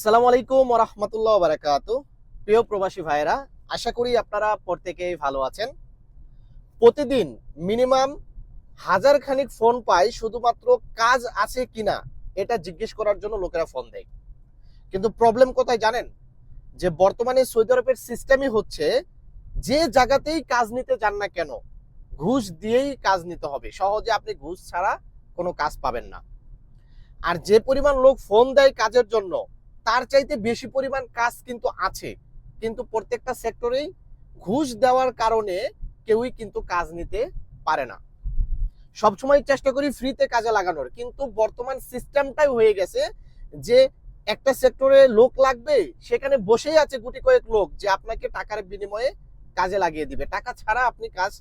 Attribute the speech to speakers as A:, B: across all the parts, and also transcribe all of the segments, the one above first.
A: আসসালামু আলাইকুম রহমতুল্লাহ বারাকাত। প্রিয় প্রবাসী ভাইরা আশা করি আপনারা প্রত্যেকেই ভালো আছেন। প্রতিদিন মিনিমাম হাজার খানিক ফোন পাই, শুধুমাত্র কাজ আছে কিনা এটা জিজ্ঞেস করার জন্য লোকেরা ফোন দেয়। কিন্তু প্রবলেম কোথায় জানেন? যে বর্তমানে সৌদি আরবের সিস্টেমই হচ্ছে, যে জায়গাতেই কাজ নিতে যান না কেন, ঘুষ দিয়েই কাজ নিতে হবে। সহজে আপনি ঘুষ ছাড়া কোনো কাজ পাবেন না। আর যে পরিমাণ লোক ফোন দেয় কাজের জন্য তার চাইতে বেশি পরিমাণ কাজ কিন্তু আছে। কিন্তু প্রত্যেকটা সেক্টরেই ঘুষ দেওয়ার কারণে কেউই কিন্তু কাজ নিতে পারে না। সবসময় চেষ্টা করি ফ্রিতে কাজে লাগানোর। কিন্তু বর্তমান সিস্টেমটাই হয়ে গেছে যে একটা সেক্টরে লোক লাগবে, সেখানে বসেই আছে গুটি কয়েক লোক যে আপনাকে টাকার বিনিময়ে কাজে লাগিয়ে দিবে। টাকা ছাড়া আপনি কাজ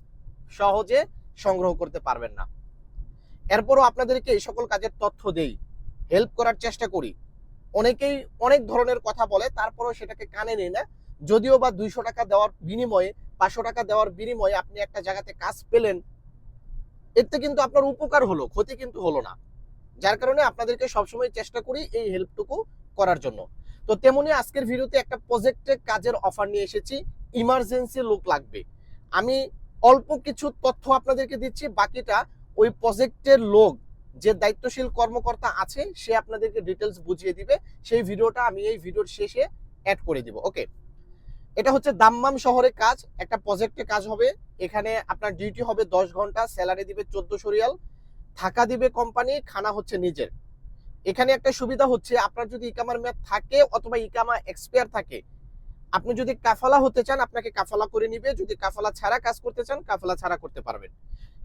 A: সহজে সংগ্রহ করতে পারবেন না। এরপরও আপনাদেরকে এই সকল কাজের তথ্য দেই। হেল্প করার চেষ্টা করি। অনেকেই অনেক ধরনের কথা বলে, তারপরেও সেটাকে কানে নেই না যদিও বা দুইশো টাকা দেওয়ার বিনিময়ে, পাঁচশো টাকা দেওয়ার বিনিময়ে আপনি একটা জায়গাতে কাজ পেলেন, এতে কিন্তু আপনার উপকার হলো, ক্ষতি কিন্তু হলো না। যার কারণে আপনাদেরকে সবসময় চেষ্টা করি এই হেল্পটুকু করার জন্য। তো তেমনি আজকের ভিডিওতে একটা প্রজেক্টে কাজের অফার নিয়ে এসেছি, ইমার্জেন্সি লোক লাগবে। আমি অল্প কিছু তথ্য আপনাদেরকে দিচ্ছি, বাকিটা ওই প্রজেক্টের লোক যে দায়িত্বশীল কর্মকর্তা আছে, সে আপনাদেরকে ডিটেলস বুঝিয়ে দিবে। সেই ভিডিওটা আমি এই ভিডিওর শেষে অ্যাড করে দিব ওকে এটা হচ্ছে দাম্মাম শহরে কাজ, একটা প্রজেক্টে কাজ হবে। এখানে আপনার ডিউটি হবে দশ ঘণ্টা স্যালারি দিবে চোদ্দশো রিয়াল। থাকা দিবে কোম্পানি খানা হচ্ছে নিজের। এখানে একটা সুবিধা হচ্ছে, আপনার যদি ইকামার মেয়াদ থাকে অথবা ইকামা এক্সপায়ার থাকে আপনি যদি কাফালা হতে চান, আপনাকে কাফালা করে নিবে। যদি কাফালা ছাড়া কাজ করতে চান, কাফালা ছাড়া করতে পারবেন।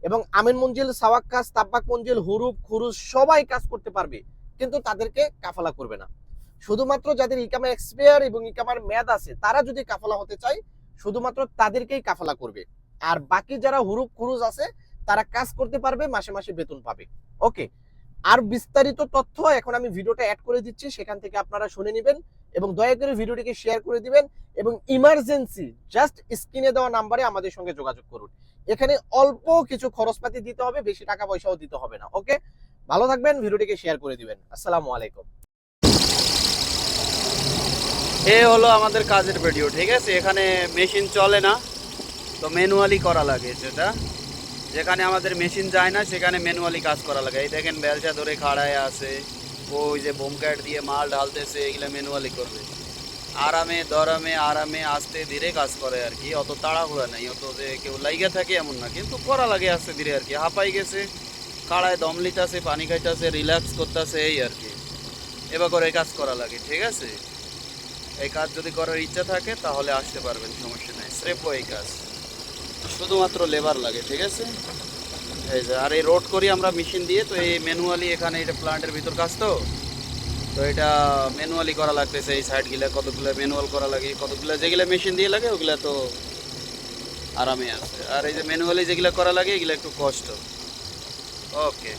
A: এবং আমিন মঞ্জিল, সাওয়াক কাজ, তাব্বাক মঞ্জিল হুরুপ খুরুজ সবাই কাজ করতে পারবে, কিন্তু তাদেরকে কাফালা করবে না। শুধুমাত্র যাদের ইকামা এক্সপায়ার এবং ইকামার মেয়াদ আছে, তারা যদি কাফালা হতে চায়, শুধুমাত্র তাদেরকেই কাফালা করবে। আর বাকি যারা হুরুপ খুরুজ আছে, তারা কাজ করতে পারবে, মাসে মাসে বেতন পাবে। ওকে? আর বিস্তারিত তথ্য এখন আমি ভিডিওটা অ্যাড করে দিচ্ছি, সেখান থেকে আপনারা শুনে নেবেন। এবং দয়া করে ভিডিওটিকে শেয়ার করে দিবেন এবং ইমার্জেন্সি জাস্ট স্ক্রিনে দেওয়া নাম্বারে আমাদের সঙ্গে যোগাযোগ করুন। এখানে অল্প কিছু খরচপাতি দিতে হবে, বেশি টাকা পয়সাও দিতে হবে না ওকে ভালো থাকবেন, ভিডিওটিকে শেয়ার করে দিবেন। আসসালামু আলাইকুম।
B: এ হলো আমাদের কাজের ভিডিও ঠিক আছে? এখানে মেশিন চলে না, তো ম্যানুয়ালি করা লাগে যেটা যেখানে আমাদের মেশিন যায় না, সেখানে ম্যানুয়ালি কাজ করা লাগে। এই দেখেন বেলচা ধরে খাড়ায় আছে। ওই যে বোমক্যাট দিয়ে মাল ঢালতেছে, এগুলো ম্যানুয়ালি করবে। আরামে, দরামে, আরামে, আস্তে ধীরে কাজ করে আর কি। অত তাড়াহুড়া নেই, অত যে কেউ লাইগে থাকে এমন না, কিন্তু করা লাগে আস্তে ধীরে আর কি। হাঁপাই গেছে, কাড়ায় দম লিতাছে পানি খাইতেছে রিল্যাক্স করতেছে, এই আর কি। এবার করে কাজ করা লাগে, ঠিক আছে? এই কাজ যদি করার ইচ্ছা থাকে, তাহলে আসতে পারবেন, সমস্যা নাই। স্রেফও এই কাজ। শুধুমাত্র লেবার লাগে, ঠিক আছে? এই যে, আর এই রোড করি আমরা মেশিন দিয়ে, তো এই ম্যানুয়ালি এখানে এটা প্লান্টের ভিতর কাজ তো। তো এটা ম্যানুয়ালি করা লাগতেছে, এই সাইডগুলো কতগুলো ম্যানুয়াল করা লাগে, কতগুলো যেগুলো মেশিন দিয়ে লাগে, ওগুলো তো আরামে আছে। আর এই যে ম্যানুয়ালি যেগুলো করা লাগে, এগুলো একটু কষ্ট। ওকে